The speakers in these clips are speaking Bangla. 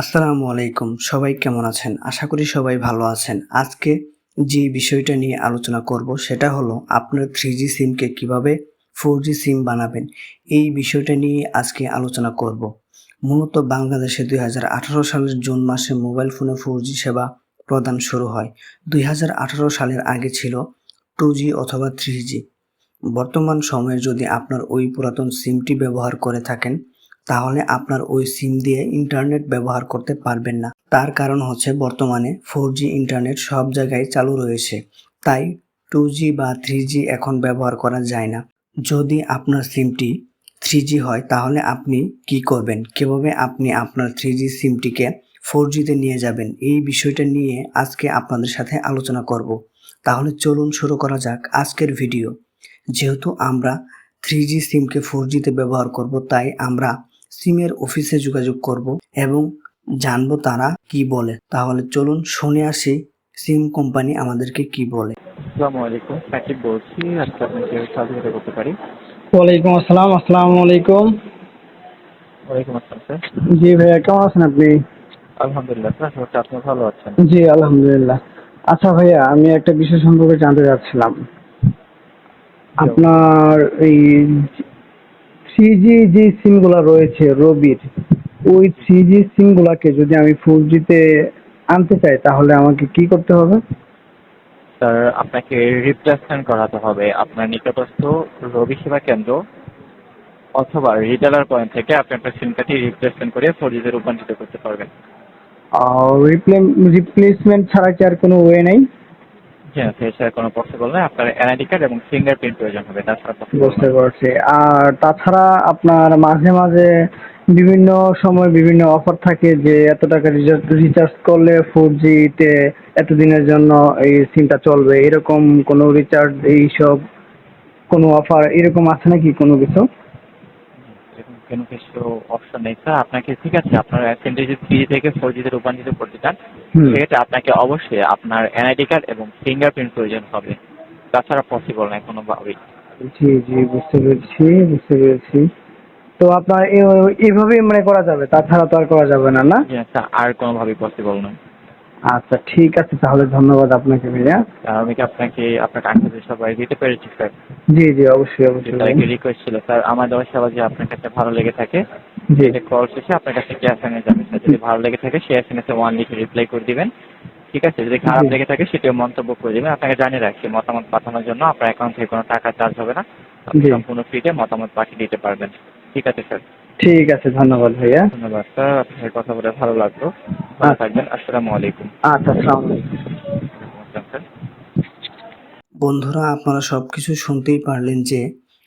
আসসালামু আলাইকুম। সবাই কেমন আছেন? আশা করি সবাই ভালো আছেন। আজকে যে বিষয়টা নিয়ে আলোচনা করব সেটা হলো আপনার থ্রি জি সিমকে কীভাবে ফোর জি সিম বানাবেন? এই বিষয়টা নিয়ে আজকে আলোচনা করব। মূলত বাংলাদেশে দুই হাজার আঠারো সালের জুন মাসে মোবাইল ফোনে ফোর জি সেবা প্রদান শুরু হয়। দুই হাজার আঠারো সালের আগে ছিল টু জি অথবা থ্রি জি বর্তমান সময়ে যদি আপনার ওই পুরাতন সিমটি ব্যবহার করে থাকেন তাহলে আপনার ওই সিম দিয়ে ইন্টারনেট ব্যবহার করতে পারবেন না। তার কারণ হচ্ছে বর্তমানে ফোর ইন্টারনেট সব জায়গায় চালু রয়েছে। তাই টু বা থ্রি এখন ব্যবহার করা যায় না। যদি আপনার সিমটি থ্রি হয়, তাহলে আপনি কি করবেন? কীভাবে আপনি আপনার থ্রি সিমটিকে ফোর জিতে নিয়ে যাবেন? এই বিষয়টা নিয়ে আজকে আপনাদের সাথে আলোচনা করব। তাহলে চলুন শুরু করা যাক আজকের ভিডিও। যেহেতু আমরা থ্রি সিমকে ফোর জিতে ব্যবহার করব, তাই আমরা সিমের অফিসে যোগাযোগ করব এবং জানব তারা কি বলে। তাহলে চলুন শুনে আসি সিম কোম্পানি আমাদেরকে কি বলে। আসসালামু আলাইকুম সাকিব বলছি। আজকে আপনাকে সহযোগিতা করতে পারি। ওয়ালাইকুম আসসালাম আসসালামু আলাইকুম। ওয়ালাইকুম আসসালাম স্যার। জি ভাইয়া কেমন আছেন আপনি? আলহামদুলিল্লাহ স্যার আপনি ভালো আছেন। জি আলহামদুলিল্লাহ। আচ্ছা ভাইয়া আমি একটা বিষয় সম্পর্কে জানতে চাচ্ছিলাম। আপনার এই থ্রি জি যে সিমগুলো রয়েছে রবির ওই থ্রি জি সিমগুলোকে যদি আমি ফোর জিতে আনতে চাই তাহলে আমাকে কি করতে হবে? স্যার আপনাকে রিপ্লেসমেন্ট করাতে হবে আপনার নিকটস্থ রবি সেবা কেন্দ্র অথবা রিটেলার পয়েন্ট থেকে আপনি আপনার সিম কার্ডটি রিপ্লেসমেন্ট করে ফোর জিতে রূপান্তরিত করতে পারবেন। রিপ্লেসমেন্ট ছাড়া কি আর কোনো ওয়ে নেই? পারছি। আর তাছাড়া আপনার মাঝে মাঝে বিভিন্ন সময় বিভিন্ন অফার থাকে যে এত টাকা রিচার্জ করলে ফোর জিতে এতদিনের জন্য এই সিমটা চলবে। এরকম কোনো রিচার্জ এইসব কোনো অফার এরকম আছে নাকি কোনো কিছু? কোনো কিছু অপশন নেই? স্যার আপনাকে ঠিক আছে আপনার সিমটি যদি থ্রি থেকে ফোর জিতে রূপান্তরিত করতে চান। সেক্ষেত্রে আপনাকে অবশ্যই আপনার এনআইডি কার্ড এবং ফিঙ্গারপ্রিন্ট প্রয়োজন হবে। তাছাড়া পসিবল নয় কোনোভাবেই। জি জি বুঝতে পেরেছি বুঝতে পেরেছি। তো আপনার এভাবেই মানে করা যাবে তাছাড়া তো আর করা যাবে না না? আর কোনোভাবেই পসিবল নয়। আচ্ছা ঠিক আছে তাহলে ধন্যবাদ আপনাকে ভাইয়া। আমি কি আপনাকে আপনার কাছে সবাই দিতে পেরেছি স্যার? জি জি অবশ্যই অবশ্যই একটি রিকোয়েস্ট ছিল স্যার আমার দেওয়া সেবা যে আপনার কাছে ভালো লেগে থাকে জি। কল শেষে আপনার কাছে কি এসএমএস যাবে স্যার? যদি ভালো লেগে থাকে সেই এসএমএস এ ওয়ান লিখে রিপ্লাই করে দিবেন ঠিক আছে? যদি খারাপ লেগে থাকে সেটিও মন্তব্য করে দিবেন। আপনাকে জানিয়ে রাখছি মতামত পাঠানোর জন্য আপনার অ্যাকাউন্ট থেকে কোনো টাকা চার্জ হবে না। আপনি। সম্পূর্ণ ফ্রিতে মতামত পাঠিয়ে দিতে পারবেন ঠিক আছে স্যার? ঠিক আছে ধন্যবাদ ভাইয়া। ধন্যবাদ স্যার আপনার সাথে কথা বলে ভালো লাগল। ভালো আচ্ছা। থাকবেন আসসালামু আলাইকুম। আচ্ছা আসসালামু আলাইকুম। বন্ধুরা আপনারা সব কিছু শুনতেই পারলেন যে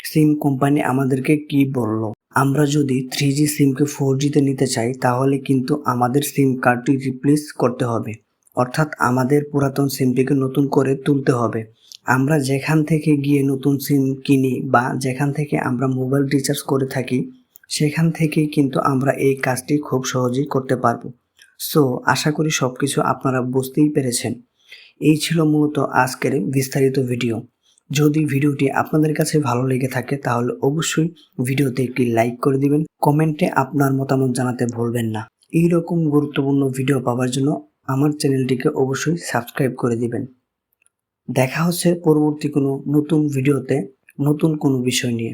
সিম কোম্পানি আমাদেরকে কি বলল। আমরা যদি থ্রি জি সিমকে ফোর জিতে নিতে চাই তাহলে কিন্তু আমাদের সিম কার্ডটি রিপ্লেস করতে হবে। অর্থাৎ আমাদের পুরাতন সিমটিকে নতুন করে তুলতে হবে। আমরা যেখান থেকে গিয়ে নতুন সিম কিনি বা যেখান থেকে আমরা মোবাইল রিচার্জ করে থাকি সেখান থেকেই কিন্তু আমরা এই কাজটি খুব সহজেই করতে পারব। সো আশা করি সব কিছু আপনারা বুঝতেই পেরেছেন। এই ছিল মূলত আজকের বিস্তারিত ভিডিও। যদি ভিডিওটি আপনাদের কাছে ভালো লেগে থাকে, তাহলে অবশ্যই ভিডিওতে একটি লাইক করে দিবেন। কমেন্টে আপনার মতামত জানাতে ভুলবেন না। এই রকম গুরুত্বপূর্ণ ভিডিও পাওয়ার জন্য আমার চ্যানেলটিকে অবশ্যই সাবস্ক্রাইব করে দিবেন। দেখা হচ্ছে পরবর্তী কোনো নতুন ভিডিওতে নতুন কোনো বিষয় নিয়ে।